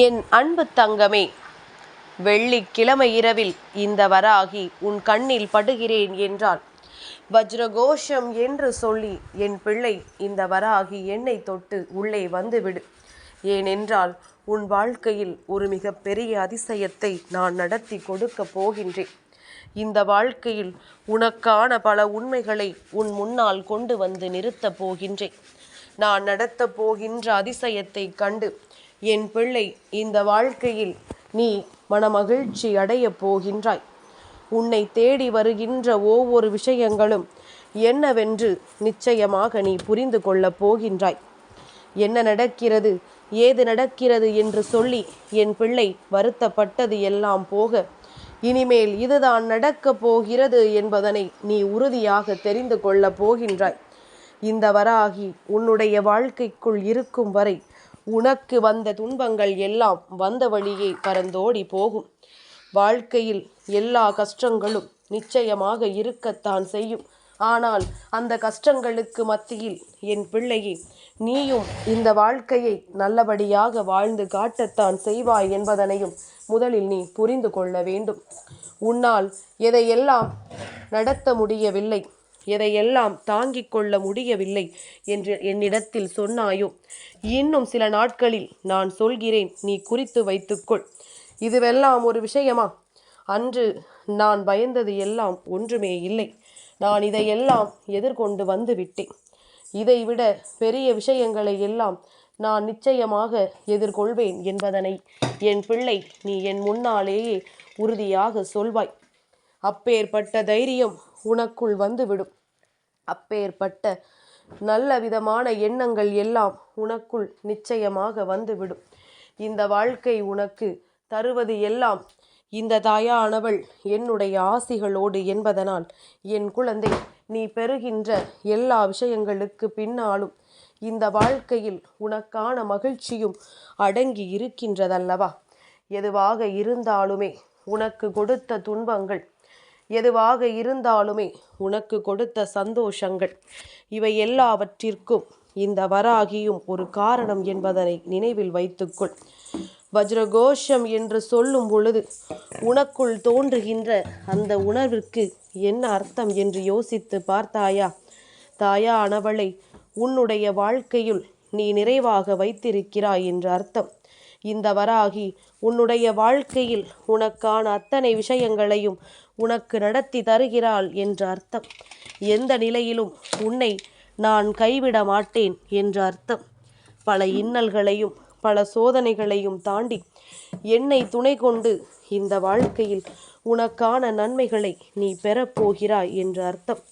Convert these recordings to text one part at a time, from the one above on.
என் அன்பு தங்கமே வெள்ளிக்கிழமை இரவில் இந்த வராகி உன் கண்ணில் படுகிறேன் என்றாள். வஜ்ரகோஷம் என்று சொல்லி என் பிள்ளை இந்த வராகி என்னை தொட்டு உள்ளே வந்துவிடு. ஏனென்றால் உன் வாழ்க்கையில் ஒரு மிகப்பெரிய அதிசயத்தை நான் நடத்தி கொடுக்கப் போகின்றேன். இந்த வாழ்க்கையில் உனக்கான பல உண்மைகளை உன் முன்னால் கொண்டு வந்து நிறுத்தப் போகின்றேன். நான் நடத்தப் போகின்ற அதிசயத்தை கண்டு என் பிள்ளை இந்த வாழ்க்கையில் நீ மனமகிழ்ச்சி அடையப் போகின்றாய். உன்னை தேடி வருகின்ற ஒவ்வொரு விஷயங்களும் என்னவென்று நிச்சயமாக நீ புரிந்து கொள்ளப் போகின்றாய். என்ன நடக்கிறது ஏது நடக்கிறது என்று சொல்லி என் பிள்ளை வருத்தப்பட்டது எல்லாம் போக இனிமேல் இதுதான் நடக்கப் போகிறது என்பதனை நீ உறுதியாக தெரிந்து கொள்ளப் போகின்றாய். இந்த வராகி உன்னுடைய வாழ்க்கைக்குள் இருக்கும் வரை உனக்கு வந்த துன்பங்கள் எல்லாம் வந்த வழியே பறந்தோடி போகும். வாழ்க்கையில் எல்லா கஷ்டங்களும் நிச்சயமாக இருக்கத்தான் செய்யும். ஆனால் அந்த கஷ்டங்களுக்கு மத்தியில் என் பிள்ளையே நீயும் இந்த வாழ்க்கையை நல்லபடியாக வாழ்ந்து காட்டத்தான் செய்வாய் என்பதனையும் முதலில் நீ புரிந்து கொள்ள வேண்டும். உன்னால் எதையெல்லாம் நடத்த முடியவில்லை எதையெல்லாம் தாங்கிக் கொள்ள முடியவில்லை என்று என்னிடத்தில் சொன்னாயோ? இன்னும் சில நாட்களில் நான் சொல்கிறேன் நீ குறித்து வைத்துக்கொள். இதுவெல்லாம் ஒரு விஷயமா? அன்று நான் பயந்தது எல்லாம் ஒன்றுமே இல்லை. நான் இதையெல்லாம் எதிர்கொண்டு வந்து விட்டேன். இதைவிட பெரிய விஷயங்களை எல்லாம் நான் நிச்சயமாக எதிர்கொள்வேன் என்பதனை என் பிள்ளை நீ என் முன்னாலேயே உறுதியாக சொல்வாய். அப்பேற்பட்ட தைரியம் உனக்குள் வந்துவிடும். அப்பேற்பட்ட நல்ல விதமான எண்ணங்கள் எல்லாம் உனக்குள் நிச்சயமாக வந்துவிடும். இந்த வாழ்க்கை உனக்கு தருவது எல்லாம் இந்த தாயானவள் என்னுடைய ஆசிகளோடு என்பதனால். என் குழந்தை நீ பெறுகின்ற எல்லா விஷயங்களுக்கு பின்னாலும் இந்த வாழ்க்கையில் உனக்கான மகிழ்ச்சியும் அடங்கி இருக்கின்றதல்லவா? எதுவாக இருந்தாலுமே உனக்கு கொடுத்த துன்பங்கள் எதுவாக இருந்தாலுமே உனக்கு கொடுத்த சந்தோஷங்கள். இவை எல்லாவற்றிற்கும் இந்த வராகியும் ஒரு காரணம் என்பதனை நினைவில் வைத்துக்கொள். வஜ்ரகோஷம் என்று சொல்லும் பொழுது உனக்குள் தோன்றுகின்ற அந்த உணர்விற்கு என்ன அர்த்தம் என்று யோசித்து பார்த்தாயா? தாயா அனவளை உன்னுடைய வாழ்க்கையில் நீ நிறைவாக வைத்திருக்கிறாய் என்று அர்த்தம். இந்த வராகி உன்னுடைய வாழ்க்கையில் உனக்கான அத்தனை விஷயங்களையும் உனக்கு நடத்தி தருகிறாள் என்ற அர்த்தம். எந்த நிலையிலும் உன்னை நான் கைவிட மாட்டேன் என்ற அர்த்தம். பல இன்னல்களையும் பல சோதனைகளையும் தாண்டி என்னை துணை கொண்டு இந்த வாழ்க்கையில் உனக்கான நன்மைகளை நீ பெறப்போகிறாய் என்ற அர்த்தம்.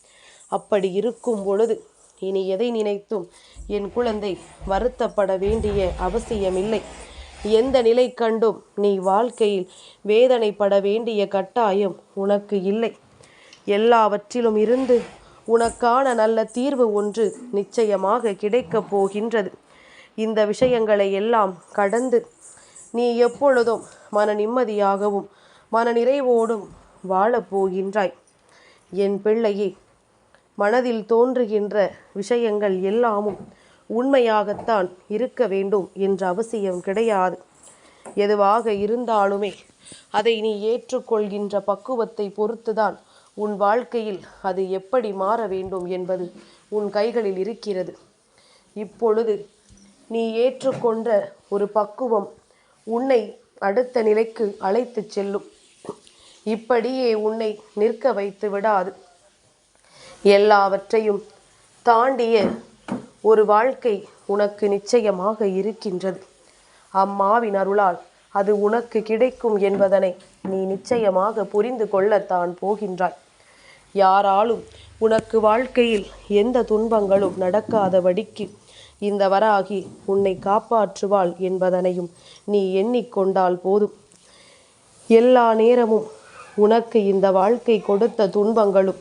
அப்படி இருக்கும் பொழுது இனி எதை நினைத்தும் என் குழந்தை வருத்தப்பட வேண்டிய அவசியமில்லை. எந்த நிலை கண்டும் நீ வாழ்க்கையில் வேதனைப்பட வேண்டிய கட்டாயம் உனக்கு இல்லை. எல்லாவற்றிலும் இருந்து உனக்கான நல்ல தீர்வு ஒன்று நிச்சயமாக கிடைக்கப் போகின்றது. இந்த விஷயங்களை எல்லாம் கடந்து நீ எப்பொழுதும் மன நிம்மதியாகவும் மன நிறைவோடும் வாழப்போகின்றாய் என் பிள்ளையே மனதில் தோன்றுகின்ற விஷயங்கள் எல்லாமும் உண்மையாகத்தான் இருக்க வேண்டும் என்ற அவசியம் கிடையாது. எதுவாக இருந்தாலுமே அதை நீ ஏற்றுக்கொள்கின்ற பக்குவத்தை பொறுத்துதான் உன் வாழ்க்கையில் அது எப்படி மாற வேண்டும் என்பது உன் கைகளில் இருக்கிறது. இப்பொழுது நீ ஏற்றுக்கொண்ட ஒரு பக்குவம் உன்னை அடுத்த நிலைக்கு அழைத்துச் செல்லும். இப்படியே உன்னை நிற்க வைத்து விடாது. எல்லாவற்றையும் தாண்டிய ஒரு வாழ்க்கை உனக்கு நிச்சயமாக இருக்கின்றது. அம்மாவின் அருளால் அது உனக்கு கிடைக்கும் என்பதனை நீ நிச்சயமாக புரிந்து கொள்ளத்தான் போகின்றாய். யாராலும் உனக்கு வாழ்க்கையில் எந்த துன்பங்களும் நடக்காதபடிக்கு இந்த வராகி உன்னை காப்பாற்றுவாள் என்பதனையும் நீ எண்ணிக்கொண்டால் போதும். எல்லா நேரமும் உனக்கு இந்த வாழ்க்கை கொடுத்த துன்பங்களும்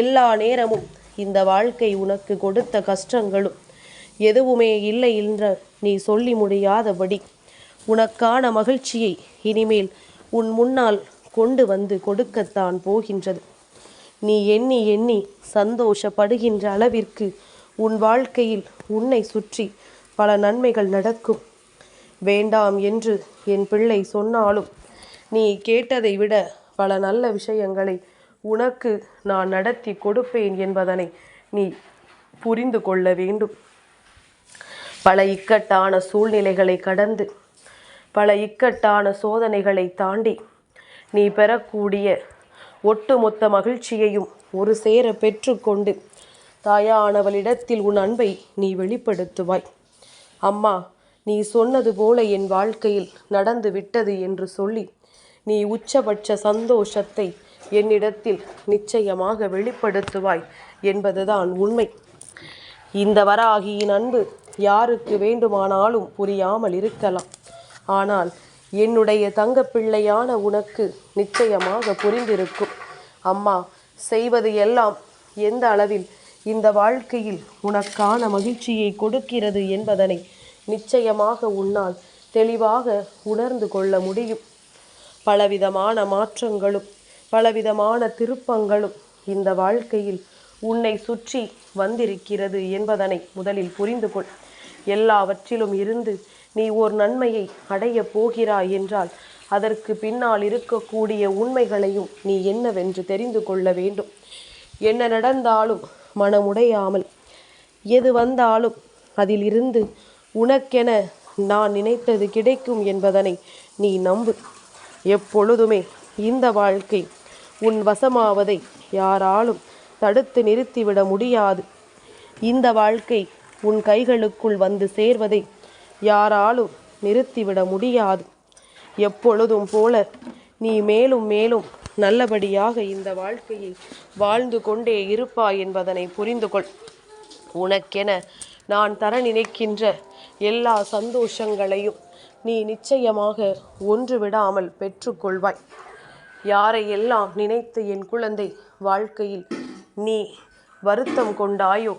எல்லா நேரமும் இந்த வாழ்க்கை உனக்கு கொடுத்த கஷ்டங்களும் எதுவுமே இல்லை என்ற நீ சொல்லி முடியாதபடி உனக்கான மகிழ்ச்சியை இனிமேல் உன் முன்னால் கொண்டு வந்து கொடுக்கத்தான் போகின்றது. நீ எண்ணி எண்ணி சந்தோஷப்படுகின்ற அளவிற்கு உன் வாழ்க்கையில் உன்னை சுற்றி பல நன்மைகள் நடக்கும். வேண்டாம் என்று என் பிள்ளை சொன்னாலும் நீ கேட்டதை விட பல நல்ல விஷயங்களை உனக்கு நான் நடத்தி கொடுப்பேன் என்பதனை நீ புரிந்து கொள்ள வேண்டும். பல இக்கட்டான சூழ்நிலைகளை கடந்து பல இக்கட்டான சோதனைகளை தாண்டி நீ பெறக்கூடிய ஒட்டுமொத்த மகிழ்ச்சியையும் ஒரு சேர பெற்றுக்கொண்டு தாயானவளிடத்தில் உன் அன்பை நீ வெளிப்படுத்துவாய். அம்மா நீ சொன்னது போல என் வாழ்க்கையில் நடந்து விட்டது என்று சொல்லி நீ உச்சபட்ச சந்தோஷத்தை என்னிடத்தில் நிச்சயமாக வெளிப்படுத்துவாய் என்பதுதான் உண்மை. இந்த வராகியின் அன்பு யாருக்கு வேண்டுமானாலும் புரியாமல் இருக்கலாம். ஆனால் என்னுடைய தங்கப்பிள்ளையான உனக்கு நிச்சயமாக புரிந்திருக்கும். அம்மா செய்வது எல்லாம் எந்த அளவில் இந்த வாழ்க்கையில் உனக்கான மகிழ்ச்சியை கொடுக்கிறது என்பதனை நிச்சயமாக உன்னால் தெளிவாக உணர்ந்து கொள்ள முடியும். பலவிதமான மாற்றங்களும் பலவிதமான திருப்பங்களும் இந்த வாழ்க்கையில் உன்னை சுற்றி வந்திருக்கிறது என்பதனை முதலில் புரிந்து கொள். எல்லாவற்றிலும் இருந்து நீ ஓர் நன்மையை அடையப் போகிறாய் என்றால் அதற்கு பின்னால் இருக்கக்கூடிய உண்மைகளையும் நீ என்னவென்று தெரிந்து கொள்ள வேண்டும். என்ன நடந்தாலும் மனமுடையாமல் எது வந்தாலும் அதிலிருந்து உனக்கென நான் நினைத்தது கிடைக்கும் என்பதனை நீ நம்பு. எப்பொழுதுமே இந்த வாழ்க்கை உன் வசமாவதை யாராலும் தடுத்து நிறுத்திவிட முடியாது. இந்த வாழ்க்கை உன் கைகளுக்குள் வந்து சேர்வதை யாராலும் நிறுத்திவிட முடியாது. எப்பொழுதும் போல நீ மேலும் மேலும் நல்லபடியாக இந்த வாழ்க்கையை வாழ்ந்து கொண்டே இருப்பாய் என்பதனை புரிந்து கொள். உனக்கென நான் தர நினைக்கின்ற எல்லா சந்தோஷங்களையும் நீ நிச்சயமாக ஒன்று விடாமல் பெற்றுக்கொள்வாய். யாரையெல்லாம் நினைத்து என் குழந்தை வாழ்க்கையில் நீ வருத்தம் கொண்டாயோ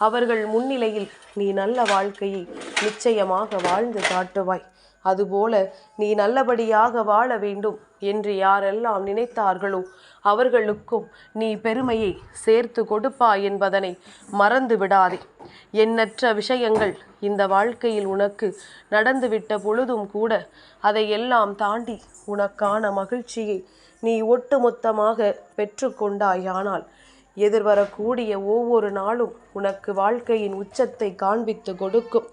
அவர்கள் முன்னிலையில் நீ நல்ல வாழ்க்கையை நிச்சயமாக வாழ்ந்து காட்டுவாய். அதுபோல நீ நல்லபடியாக வாழ வேண்டும் என்று யாரெல்லாம் நினைத்தார்களோ அவர்களுக்கும் நீ பெருமையை சேர்த்து கொடுப்பாய் என்பதனை மறந்து விடாதே எண்ணற்ற விஷயங்கள் இந்த வாழ்க்கையில் உனக்கு நடந்துவிட்ட பொழுதும் கூட அதையெல்லாம் தாண்டி உனக்கான மகிழ்ச்சியை நீ ஒட்டுமொத்தமாக பெற்றுக்கொண்டாயானால் எதிர்வரக்கூடிய ஒவ்வொரு நாளும் உனக்கு வாழ்க்கையின் உச்சத்தை காண்பித்து கொடுக்கும்.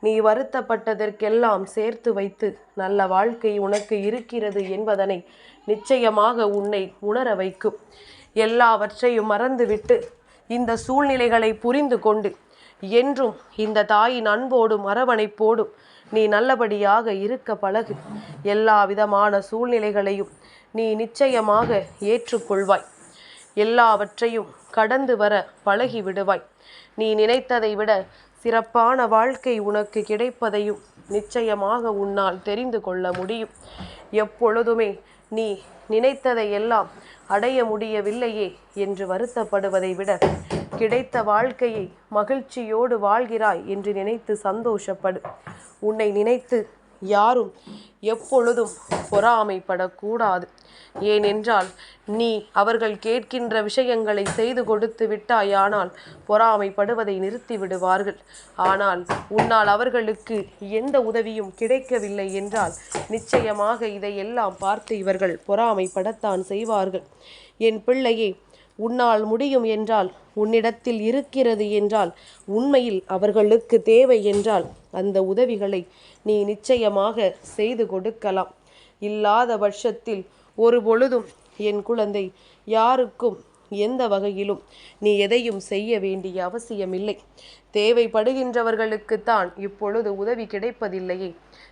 நீ வருத்தப்பட்டதற்கெல்லாம் சேர்த்து வைத்து நல்ல வாழ்க்கை உனக்கு இருக்கிறது என்பதனை நிச்சயமாக உன்னை உணர வைக்கும். எல்லாவற்றையும் மறந்துவிட்டு இந்த சூழ்நிலைகளை புரிந்து கொண்டு என்றும் இந்த தாயின் அன்போடும் அரவணைப்போடும் நீ நல்லபடியாக இருக்க பழகு. எல்லா விதமான சூழ்நிலைகளையும் நீ நிச்சயமாக ஏற்றுக்கொள்வாய். எல்லாவற்றையும் கடந்து வர பழகி விடுவாய். நீ நினைத்ததை விட சிறப்பான வாழ்க்கை உனக்கு கிடைப்பதையும் நிச்சயமாக உன்னால் தெரிந்து கொள்ள முடியும். எப்பொழுதுமே நீ நினைத்ததை எல்லாம் அடைய முடியவில்லையே என்று வருத்தப்படுவதை விட கிடைத்த வாழ்க்கையை மகிழ்ச்சியோடு வாழ்கிறாய் என்று நினைத்து சந்தோஷப்படு. உன்னை நினைத்து யாரும் எப்பொழுதும் பொறாமைப்படக்கூடாது. ஏனென்றால் நீ அவர்கள் கேட்கின்ற விஷயங்களை செய்து கொடுத்து விட்டாயானால் பொறாமைப்படுவதை நிறுத்தி விடுவார்கள் ஆனால் உன்னால் அவர்களுக்கு எந்த உதவியும் கிடைக்கவில்லை என்றால் நிச்சயமாக இதையெல்லாம் பார்த்து இவர்கள் பொறாமைப்படத்தான் செய்வார்கள். என் பிள்ளையே உன்னால் முடியும் என்றால் உன்னிடத்தில் இருக்கிறது என்றால் உண்மையில் அவர்களுக்கு தேவை என்றால் அந்த உதவிகளை நீ நிச்சயமாக செய்து கொடுக்கலாம். இல்லாத பட்சத்தில் ஒரு பொழுதும் என் குழந்தை யாருக்கும் எந்த வகையிலும் நீ எதையும் செய்ய வேண்டிய அவசியமில்லை. தேவைப்படுகின்றவர்களுக்குத்தான் இப்பொழுது உதவி கிடைப்பதில்லையே.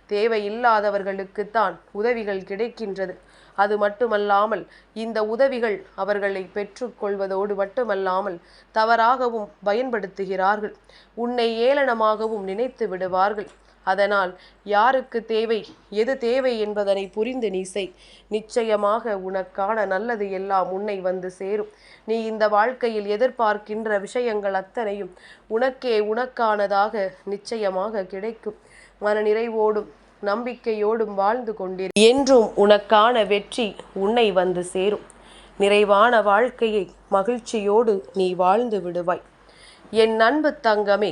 தேவையில்லாதவர்களுக்குத்தான் உதவிகள் கிடைக்கின்றது. அது மட்டுமல்லாமல் இந்த உதவிகள் அவர்களை பெற்றுக்கொள்வதோடு மட்டுமல்லாமல் தவறாகவும் பயன்படுத்துகிறார்கள். உன்னை ஏளனமாகவும் நினைத்து விடுவார்கள். அதனால் யாருக்கு தேவை எது தேவை என்பதனை புரிந்து நீ செய். நிச்சயமாக உனக்கான நல்லது எல்லாம் உன்னை வந்து சேரும். நீ இந்த வாழ்க்கையில் எதிர்பார்க்கின்ற விஷயங்கள் அத்தனையும் உனக்கே உனக்கானதாக நிச்சயமாக கிடைக்கும். மன நிறைவோடும் நம்பிக்கையோடும் வாழ்ந்து கொண்டிரு. என்றும் உனக்கான வெற்றி உன்னை வந்து சேரும். நிறைவான வாழ்க்கையை மகிழ்ச்சியோடு நீ வாழ்ந்து விடுவாய். என் அன்பு தங்கமே